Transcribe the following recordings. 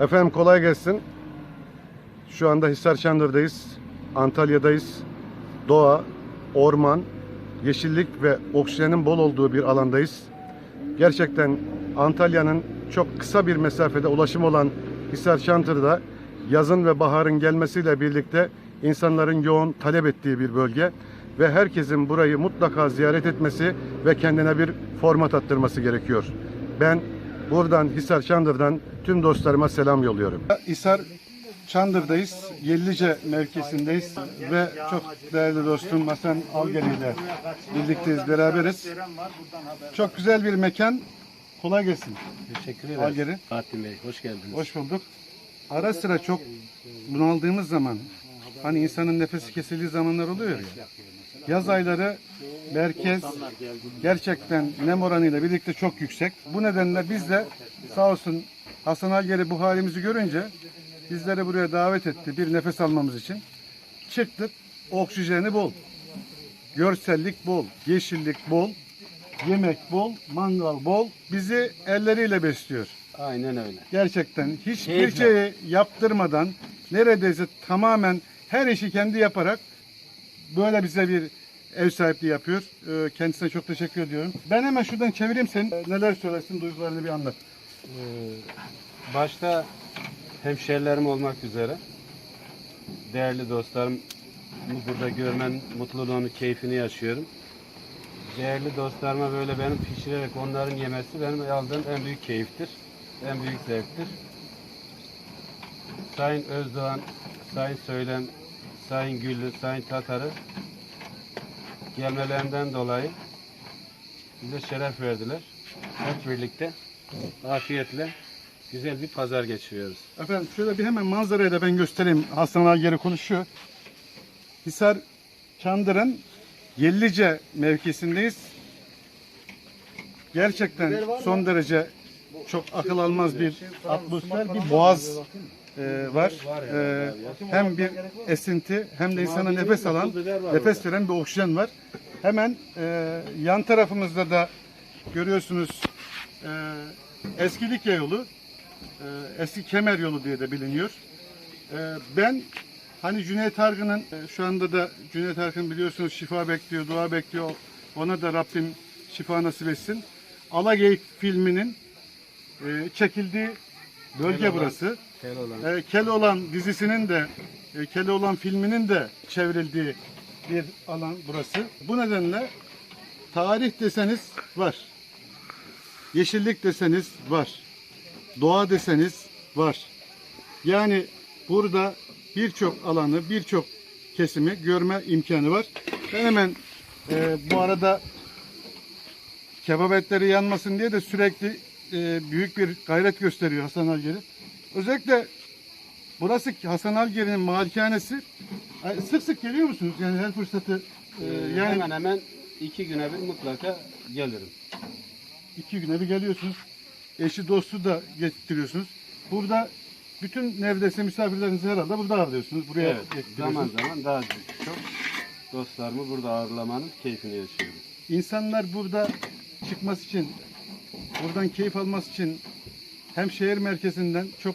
Efendim kolay gelsin. Şu anda Hisar Çandır'dayız. Antalya'dayız. Doğa, orman, yeşillik ve oksijenin bol olduğu bir alandayız. Gerçekten Antalya'nın çok kısa bir mesafede ulaşım olan Hisar Çantır'da yazın ve baharın gelmesiyle birlikte insanların yoğun talep ettiği bir bölge ve herkesin burayı mutlaka ziyaret etmesi ve kendine bir format attırması gerekiyor. Ben buradan Hisar Çandır'dan tüm dostlarıma selam yolluyorum. Hisar Çandır'dayız. Yellice mevkisindeyiz ve çok değerli dostum Hasan Algeri ile birlikteyiz, beraberiz. Çok güzel bir mekan. Kolay gelsin. Teşekkür ederim. Algeri. Fatih Bey hoş geldiniz. Hoş bulduk. Ara sıra çok bunaldığımız zaman hani insanın nefesi kesildiği zamanlar oluyor ya. Yaz ayları merkez gerçekten nem oranıyla birlikte çok yüksek. Bu nedenle biz de sağ olsun Hasan Algeri bu halimizi görünce bizleri buraya davet etti bir nefes almamız için. Çıktık. Oksijeni bol. Görsellik bol. Yeşillik bol. Yemek bol. Mangal bol. Bizi elleriyle besliyor. Aynen öyle. Gerçekten hiçbir şeyi yaptırmadan neredeyse tamamen her işi kendi yaparak böyle bize bir ev sahipliği yapıyor. Ee, Kendisine çok teşekkür ediyorum. Ben hemen şuradan çevireyim seni. Ee, Neler söylersin, duygularını bir anlat. Ee, başta hemşerilerim olmak üzere değerli dostlarım burada görmen mutluluğunu, keyfini yaşıyorum. Değerli dostlarıma böyle benim pişirerek onların yemesi benim aldığım en büyük keyiftir. En büyük zevktir. Sayın Özdoğan, Sayın Söylem, Sayın Güllü, Sayın Tatar'ı gelmelerinden dolayı bize şeref verdiler. Hep birlikte afiyetle güzel bir pazar geçiriyoruz. Efendim şöyle bir hemen manzarayı da ben göstereyim. Hasan Algeri konuşuyor. Hisar Çandır'ın Yellice mevkisindeyiz. Gerçekten son derece çok akıl almaz bir atmosfer, bir boğaz e, var. E, hem bir esinti hem de insana nefes alan, nefes veren bir oksijen var. Hemen e, yan tarafımızda da görüyorsunuz e, eski Likya yolu, e, eski Kemer yolu diye de biliniyor. E, ben hani Cüneyt Arkın'ın e, şu anda da Cüneyt Arkın biliyorsunuz şifa bekliyor, dua bekliyor. Ona da Rabbim şifa nasip etsin. Alageyik filminin e, çekildiği bölge Keloğlan. burası. Keloğlan. E, Keloğlan dizisinin de e, Keloğlan filminin de çevrildiği bir alan burası. Bu nedenle tarih deseniz var. Yeşillik deseniz var. Doğa deseniz var. Yani burada birçok alanı, birçok kesimi görme imkanı var. Ben hemen e, bu arada kebap etleri yanmasın diye de sürekli e, büyük bir gayret gösteriyor Hasan Algeri. Özellikle burası Hasan Algeri'nin malikanesi. Ay, Sık sık geliyor musunuz? Yani her fırsatı e, Ee, yani hemen hemen iki güne bir mutlaka gelirim. iki güne bir geliyorsunuz. Eşi dostu da getiriyorsunuz. Burada bütün neredeyse misafirlerinizi herhalde burada ağırlıyorsunuz. Buraya Evet. getiriyorsunuz. Zaman zaman daha çok dostlarımı burada ağırlamanın keyfini yaşıyorum. İnsanlar burada çıkması için, buradan keyif alması için hem şehir merkezinden çok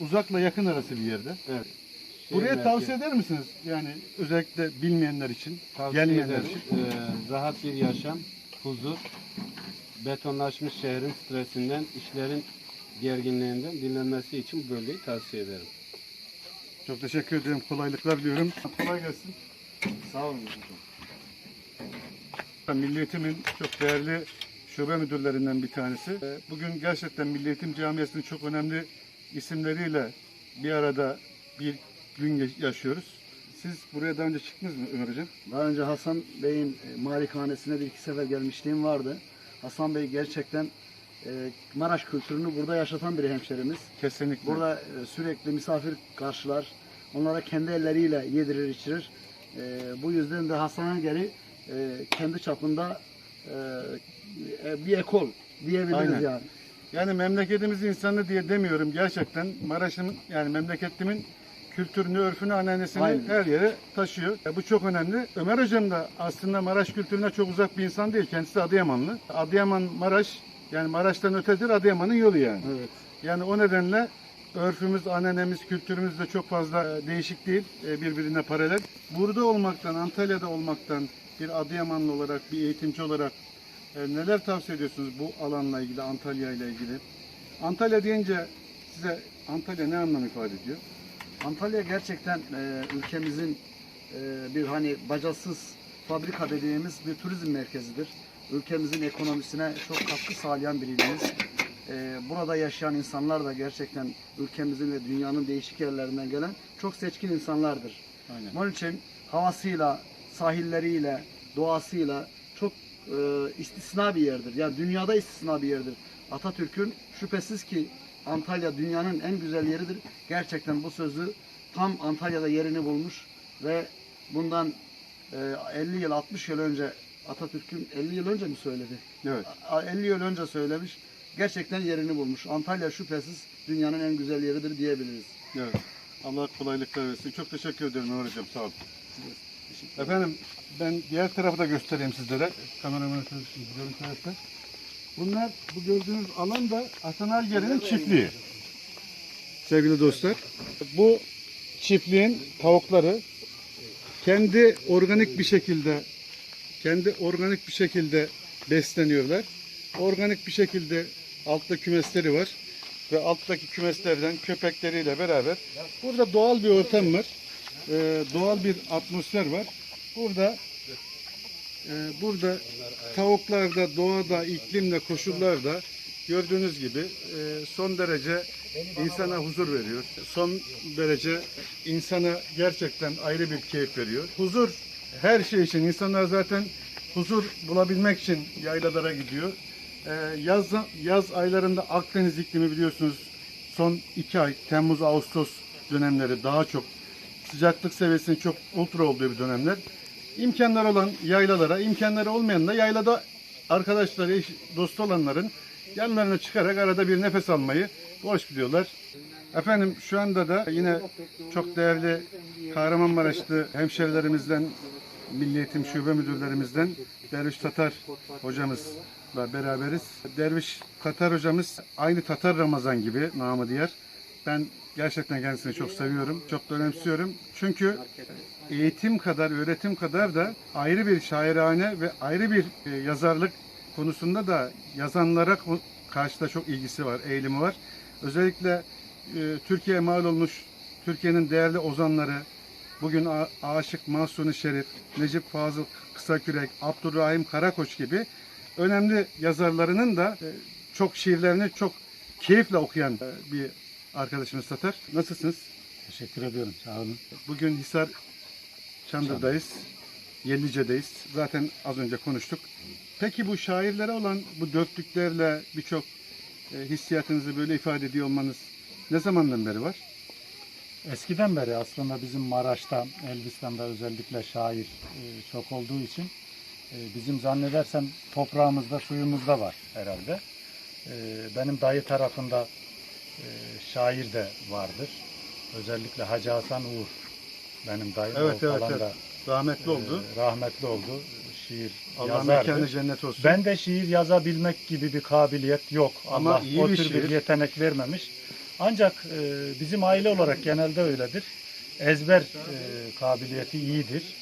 uzakla yakın arası bir yerde. Evet. Buraya Şehir tavsiye merkezi- eder misiniz? Yani özellikle bilmeyenler için, tavsiye gelmeyenler ederim. için. Ee, rahat bir yaşam, huzur, betonlaşmış şehrin stresinden, işlerin gerginliğinden dinlenmesi için bu bölgeyi tavsiye ederim. Çok teşekkür ederim. Kolaylıklar diliyorum. Kolay gelsin. Sağ olun. Milli Eğitim'in çok değerli şube müdürlerinden bir tanesi. Ee, Bugün gerçekten Milli Eğitim Camiası'nın çok önemli isimleriyle bir arada bir gün yaşıyoruz. Siz buraya daha önce çıktınız mı Ömer Hocam? Daha önce Hasan Bey'in e, malikanesine bir iki sefer gelmişliğim vardı. Hasan Bey gerçekten e, Maraş kültürünü burada yaşatan bir hemşerimiz. Kesinlikle. Burada e, sürekli misafir karşılar. Onlara kendi elleriyle yedirir içirir. E, bu yüzden de Hasan geri kendi çapında e, bir ekol diyebiliriz Aynen. yani. Yani memleketimizin insanı diye demiyorum. Gerçekten Maraş'ın yani memleketimin kültürünü, örfünü, ananesini Aynen. her yere taşıyor. E, bu çok önemli. Ömer Hocam da aslında Maraş kültürüne çok uzak bir insan değil. Kendisi Adıyamanlı. Adıyaman, Maraş yani Maraş'tan ötedir Adıyaman'ın yolu yani. Evet. Yani o nedenle örfümüz, ananemiz, kültürümüz de çok fazla e, değişik değil, e, birbirine paralel. Burada olmaktan, Antalya'da olmaktan bir Adıyamanlı olarak, bir eğitimci olarak neler tavsiye ediyorsunuz bu alanla ilgili, Antalya ile ilgili? Antalya deyince size Antalya ne anlam ifade ediyor? Antalya gerçekten e, ülkemizin e, bir hani bacasız fabrika dediğimiz bir turizm merkezidir. Ülkemizin ekonomisine çok katkı sağlayan bir ilimiz. E, burada yaşayan insanlar da gerçekten ülkemizin ve dünyanın değişik yerlerinden gelen çok seçkin insanlardır. Aynen. Onun için havasıyla, sahilleriyle, doğasıyla e, istisna bir yerdir. Yani dünyada istisna bir yerdir. Atatürk'ün şüphesiz ki Antalya dünyanın en güzel yeridir. Gerçekten bu sözü tam Antalya'da yerini bulmuş ve bundan e, 50 yıl 60 yıl önce Atatürk'ün 50 yıl önce mi söyledi? Evet. A- 50 yıl önce söylemiş. Gerçekten yerini bulmuş. Antalya şüphesiz dünyanın en güzel yeridir diyebiliriz. Evet. Allah kolaylıklar versin. Çok teşekkür ederim Ömer Hocam. Sağ olun. Efendim ben diğer tarafı da göstereyim sizlere. Kameramanı görüntülerde. Bunlar bu gördüğünüz alan da Hasan Algeri'nin çiftliği. Sevgili dostlar. Bu çiftliğin tavukları kendi organik bir şekilde kendi organik bir şekilde besleniyorlar. Organik bir şekilde altta kümesleri var ve alttaki kümeslerden köpekleriyle beraber burada doğal bir ortam var. Ee, doğal bir atmosfer var. Burada e, burada tavuklarda, doğada, iklimde, koşullarda gördüğünüz gibi e, son derece insana huzur veriyor. Son derece insana gerçekten ayrı bir keyif veriyor. Huzur her şey için insanlar zaten huzur bulabilmek için yaylalara gidiyor. Ee, yaz yaz aylarında Akdeniz iklimi biliyorsunuz son iki ay Temmuz Ağustos dönemleri daha çok sıcaklık seviyesinin çok ultra olduğu bir dönemler. İmkanlar olan yaylalara, imkanları olmayan da yaylada arkadaşları, eş, dostu olanların yanlarına çıkarak arada bir nefes almayı hoş biliyorlar. Efendim şu anda da yine çok değerli Kahramanmaraşlı hemşerilerimizden, Milli Eğitim Şube Müdürlerimizden Derviş Tatar hocamızla beraberiz. Derviş Tatar hocamız aynı Tatar Ramazan gibi namı diğer. Ben gerçekten kendisini çok seviyorum, çok da önemsiyorum. Çünkü eğitim kadar, öğretim kadar da ayrı bir şairane ve ayrı bir e, yazarlık konusunda da yazanlara karşı da çok ilgisi var, eğilimi var. Özellikle e, Türkiye'ye mal olmuş Türkiye'nin değerli ozanları, bugün Aşık Mahsuni Şerif, Necip Fazıl Kısakürek, Abdurrahim Karakoç gibi önemli yazarlarının da e, çok şiirlerini çok keyifle okuyan bir arkadaşımız Tatar. Nasılsınız? Teşekkür ediyorum. Sağ olun. Bugün Hisar Çandır'dayız. Yellice'deyiz. Zaten az önce konuştuk. Peki bu şairlere olan bu dörtlüklerle birçok e, hissiyatınızı böyle ifade ediyor olmanız ne zamandan beri var? Eskiden beri aslında bizim Maraş'ta, Elbistan'da özellikle şair e, çok olduğu için e, bizim zannedersem toprağımızda, suyumuzda var herhalde. Benim dayı tarafında şair de vardır. Özellikle Hacı Hasan Uğur benim dayım. Evet, evet, falan evet. da, Rahmetli oldu. e, rahmetli oldu. Şiir Allah yazardı. mekanı cennet olsun. Ben de şiir yazabilmek gibi bir kabiliyet yok. Ama Allah iyi o bir tür şiir. bir yetenek vermemiş. Ancak e, bizim aile olarak genelde öyledir. Ezber e, kabiliyeti iyidir.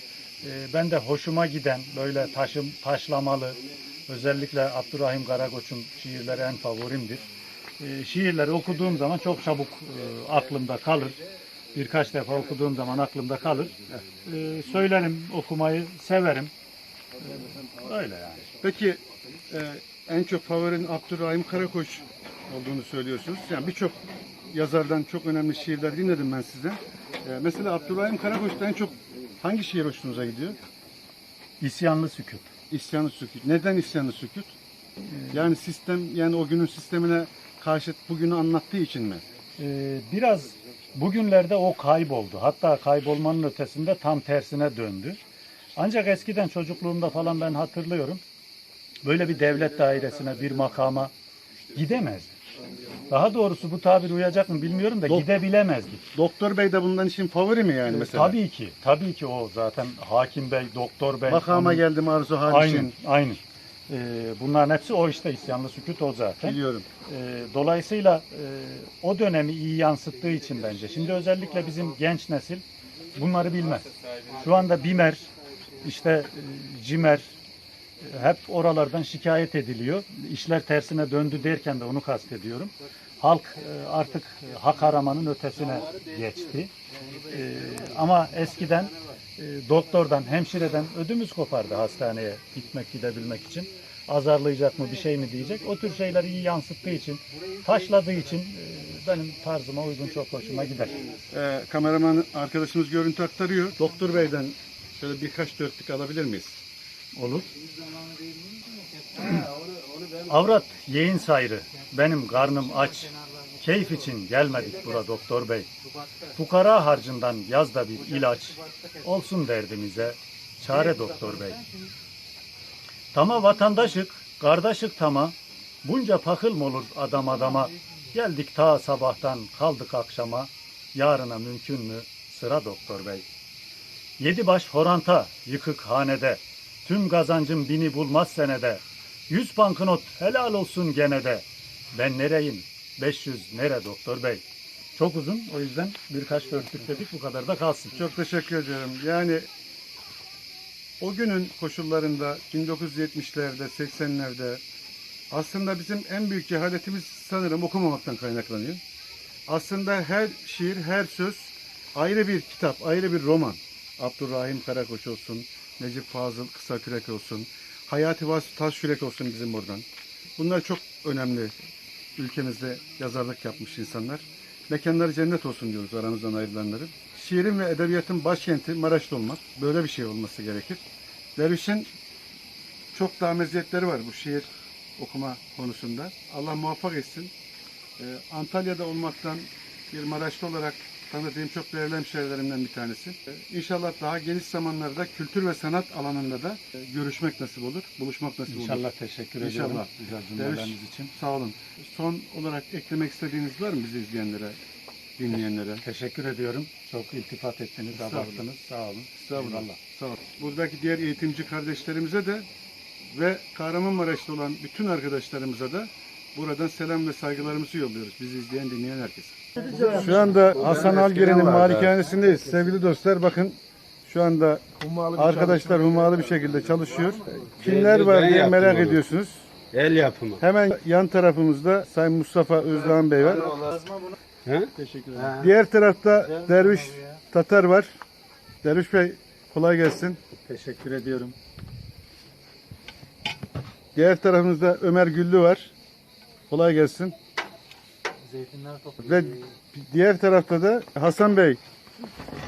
E, ben de hoşuma giden böyle taşım taşlamalı özellikle Abdurrahim Karakoç'un şiirleri en favorimdir. E, şiirleri okuduğum zaman çok çabuk e, aklımda kalır. Birkaç defa okuduğum zaman aklımda kalır. E, söylerim, okumayı severim. E, öyle yani. Peki e, en çok favorin Abdurrahim Karakoç olduğunu söylüyorsunuz. Yani birçok yazardan çok önemli şiirler dinledim ben sizden. E, mesela Abdurrahim Karakoç'ta en çok hangi şiir hoşunuza gidiyor? İsyanlı sükut. İsyanı sükut. Neden isyanı sükut? Yani sistem yani o günün sistemine karşı bugünü anlattığı için mi? Ee, biraz bugünlerde o kayboldu. Hatta kaybolmanın ötesinde tam tersine döndü. Ancak eskiden çocukluğumda falan ben hatırlıyorum. Böyle bir devlet dairesine, bir makama gidemezdik. Daha doğrusu bu tabir uyacak mı bilmiyorum da Dok- gidebilemezdik. Doktor Bey de bundan için favori mi yani mesela? Tabii ki, tabii ki o zaten hakim bey, doktor bey. Makama onun- geldim arzu hal Aynen, için. E, bunların hepsi o işte isyanlı sükut o zaten. Biliyorum. E, dolayısıyla e, o dönemi iyi yansıttığı için bence. Şimdi özellikle bizim genç nesil bunları bilmez. Şu anda BİMER, işte e, CİMER e, hep oralardan şikayet ediliyor. İşler tersine döndü derken de onu kastediyorum. Halk e, artık hak aramanın ötesine geçti. E, ama eskiden doktordan, hemşireden ödümüz kopardı hastaneye gitmek, gidebilmek için. Azarlayacak mı, bir şey mi diyecek. O tür şeyleri iyi yansıttığı için, taşladığı için e, benim tarzıma uygun çok hoşuma gider. Ee, kameraman arkadaşımız görüntü aktarıyor. Doktor Bey'den şöyle birkaç dörtlük alabilir miyiz? Olur. Avrat yeğin sayrı. Benim karnım aç. Keyif için gelmedik bura doktor bey. Fukara harcından yaz da bir ilaç. Olsun derdimize. Çare doktor bey. Tama vatandaşık, kardeşik tama. Bunca pakıl mı olur adam adama? Geldik ta sabahtan kaldık akşama. Yarına mümkün mü? Sıra doktor bey. Yedi baş horanta yıkık hanede. Tüm kazancım bini bulmaz senede. Yüz banknot helal olsun gene de. Ben nereyim? 500 nere doktor bey? Çok uzun o yüzden birkaç dörtlük dedik bu kadar da kalsın. Çok teşekkür ederim. Yani o günün koşullarında 1970'lerde, 80'lerde aslında bizim en büyük cehaletimiz sanırım okumamaktan kaynaklanıyor. Aslında her şiir, her söz ayrı bir kitap, ayrı bir roman. Abdurrahim Karakoç olsun, Necip Fazıl Kısakürek olsun, Hayati Vasfi Taşkürek olsun bizim buradan. Bunlar çok önemli ülkemizde yazarlık yapmış insanlar. Mekanları cennet olsun diyoruz aramızdan ayrılanların. Şiirin ve edebiyatın başkenti Maraş'ta olmak. Böyle bir şey olması gerekir. Derviş'in çok daha meziyetleri var bu şiir okuma konusunda. Allah muvaffak etsin. Ee, Antalya'da olmaktan bir Maraşlı olarak tanıdığım çok değerli hemşehrilerimden bir tanesi. Ee, İnşallah daha geniş zamanlarda kültür ve sanat alanında da e, görüşmek nasip olur, buluşmak nasip olur. İnşallah teşekkür İnşallah. ediyorum güzel cümleleriniz için. Sağ olun. Son olarak eklemek istediğiniz var mı bizi izleyenlere, dinleyenlere? Teşekkür ediyorum. Çok iltifat ettiniz, abarttınız. Sağ olun. Estağfurullah. Eyvallah. Sağ olun. Buradaki diğer eğitimci kardeşlerimize de ve Kahramanmaraş'ta olan bütün arkadaşlarımıza da buradan selam ve saygılarımızı yolluyoruz. Bizi izleyen, dinleyen herkese. Şu anda Hasan Algeri'nin malikanesindeyiz. Sevgili dostlar bakın şu anda arkadaşlar hummalı bir şekilde çalışıyor. Kimler var diye merak ediyorsunuz. El yapımı. Hemen yan tarafımızda Sayın Mustafa Özdağan Bey var. He? Teşekkür Ha. Diğer tarafta Derviş Tatar var. Derviş Bey kolay gelsin. Teşekkür ediyorum. Diğer tarafımızda Ömer Güllü var. Kolay gelsin. Ve diğer tarafta da Hasan Bey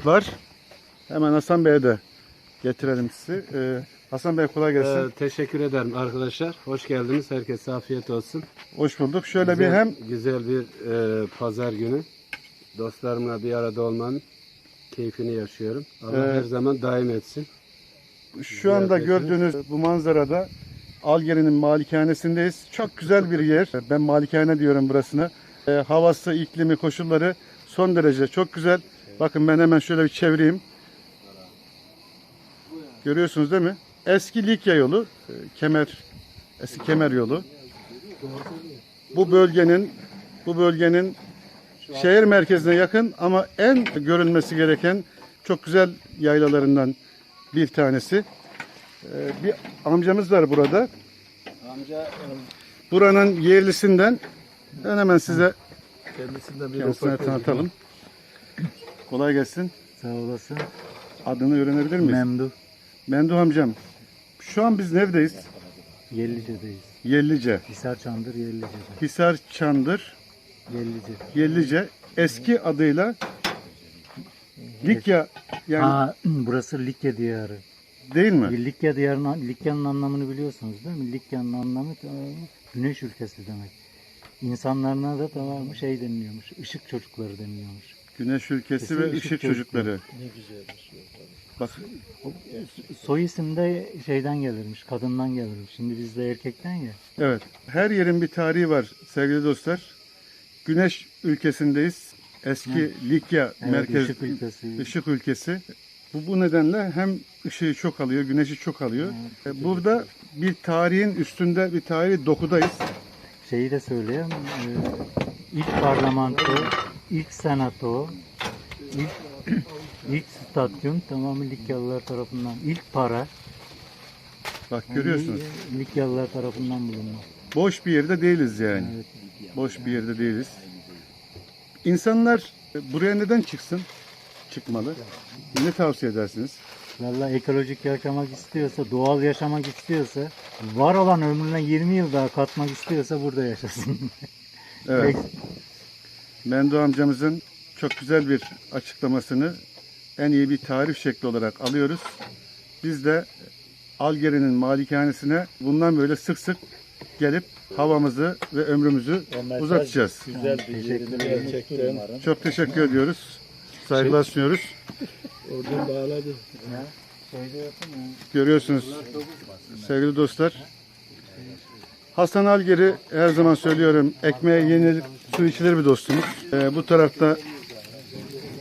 var. Hemen Hasan Bey'e de getirelim sizi. Ee, Hasan Bey kolay gelsin. Ee, teşekkür ederim arkadaşlar. Hoş geldiniz. Herkese afiyet olsun. Hoş bulduk. Şöyle güzel, bir hem güzel bir e, pazar günü. Dostlarımla bir arada olmanın keyfini yaşıyorum. Allah Ee, her zaman daim etsin. şu anda gördüğünüz bu manzarada Algeri'nin malikanesindeyiz. Çok güzel bir yer. Ben malikane diyorum burasına. Ee, havası, iklimi, koşulları son derece çok güzel. Bakın ben hemen şöyle bir çevireyim. Görüyorsunuz değil mi? Eski Likya yolu, e, Kemer, eski Kemer yolu. Bu bölgenin bu bölgenin şehir merkezine yakın ama en görülmesi gereken çok güzel yaylalarından bir tanesi. Ee, bir amcamız var burada. Amca Buranın yerlisinden ben hemen size kendisinden kendisine tanıtalım. Kolay gelsin. Sağ olasın. Adını öğrenebilir miyiz? Memduh. Mendu amcam. Şu an biz neredeyiz? Yellice'deyiz. Yellice. Hisar Çandır Yellice'de. Hisar Çandır, Yellice. Yellice. Eski adıyla Likya yani Ha, burası Likya diyarı. değil mi? Likya diyarının, Likya'nın anlamını biliyorsunuz değil mi? Likya'nın anlamı mı? güneş ülkesi demek. İnsanlarına da tamam mı şey deniliyormuş. Işık çocukları deniliyormuş. Güneş ülkesi ve Kesin ışık ışık çocukları. Bak Soy isim de şeyden gelirmiş, kadından gelirmiş. Şimdi bizde erkekten ya. evet. Her yerin bir tarihi var sevgili dostlar. Güneş ülkesindeyiz. Eski Likya Evet, merkez ışık ülkesi. ışık ülkesi. Bu, bu nedenle hem ışığı çok alıyor, güneşi çok alıyor. E, Burada bir tarihin üstünde bir tarihi dokudayız. Şeyi de söyleyeyim. e, ilk parlamento, ilk senato, ilk ilk stadyum tamamen Likyalılar tarafından. ilk para Bak görüyorsunuz. Likyalılar tarafından bulunma. Boş bir yerde değiliz yani. Evet. Boş bir yerde değiliz. İnsanlar e, buraya neden çıksın? Çıkmalı. Ne tavsiye edersiniz? Valla ekolojik yaşamak istiyorsa, doğal yaşamak istiyorsa, var olan ömrüne 20 yıl daha katmak istiyorsa burada yaşasın. Evet. Mendo amcamızın çok güzel bir açıklamasını en iyi bir tarif şekli olarak alıyoruz. Biz de Algeri'nin malikanesine bundan böyle sık sık gelip havamızı ve ömrümüzü uzatacağız. Güzel bir ederim. gerçekten. Çok teşekkür ediyoruz. Saygılar sunuyoruz. Oradan bağladı. Görüyorsunuz sevgili dostlar. Hasan Algeri her zaman söylüyorum ekmeğe yenilir, su içilir bir dostumuz. Ee, bu tarafta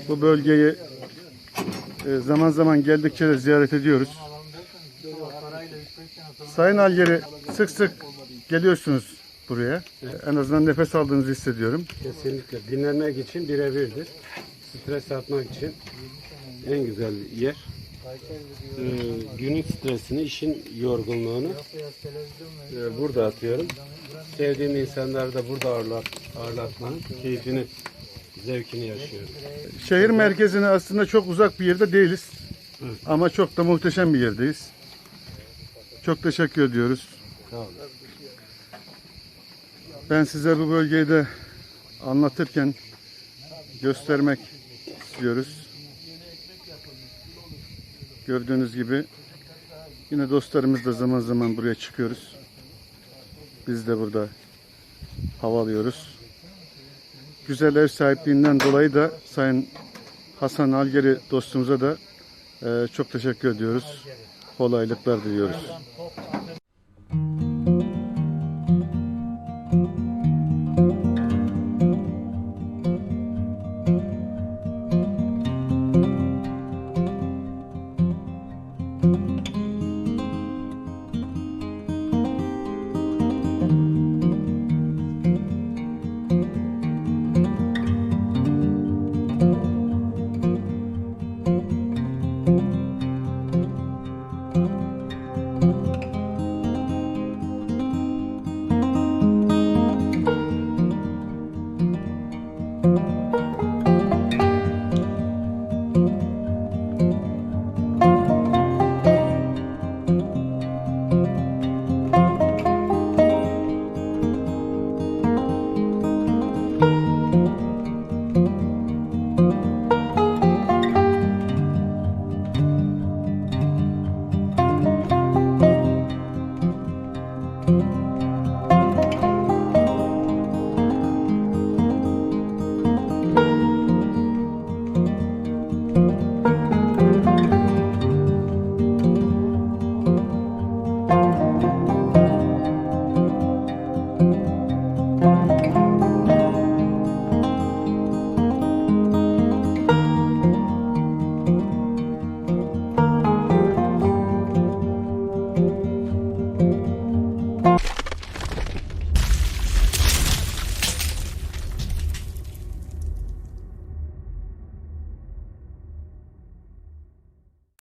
bu bölgeyi zaman zaman geldikçe de ziyaret ediyoruz. Sayın Algeri sık sık geliyorsunuz buraya. En azından nefes aldığınızı hissediyorum. Kesinlikle dinlenmek için birebirdir. Stres atmak için en güzel yer. Ee, günün stresini, işin yorgunluğunu e, burada atıyorum. Sevdiğim insanları da burada ağırlat, ağırlatmanın keyfini, zevkini yaşıyorum. Şehir merkezine aslında çok uzak bir yerde değiliz. Ama çok da muhteşem bir yerdeyiz. Çok teşekkür ediyoruz. Ben size bu bölgeyi de anlatırken göstermek istiyoruz. Gördüğünüz gibi yine dostlarımız da zaman zaman buraya çıkıyoruz. Biz de burada hava alıyoruz. Güzel ev sahipliğinden dolayı da Sayın Hasan Algeri dostumuza da eee, çok teşekkür ediyoruz. Kolaylıklar diliyoruz.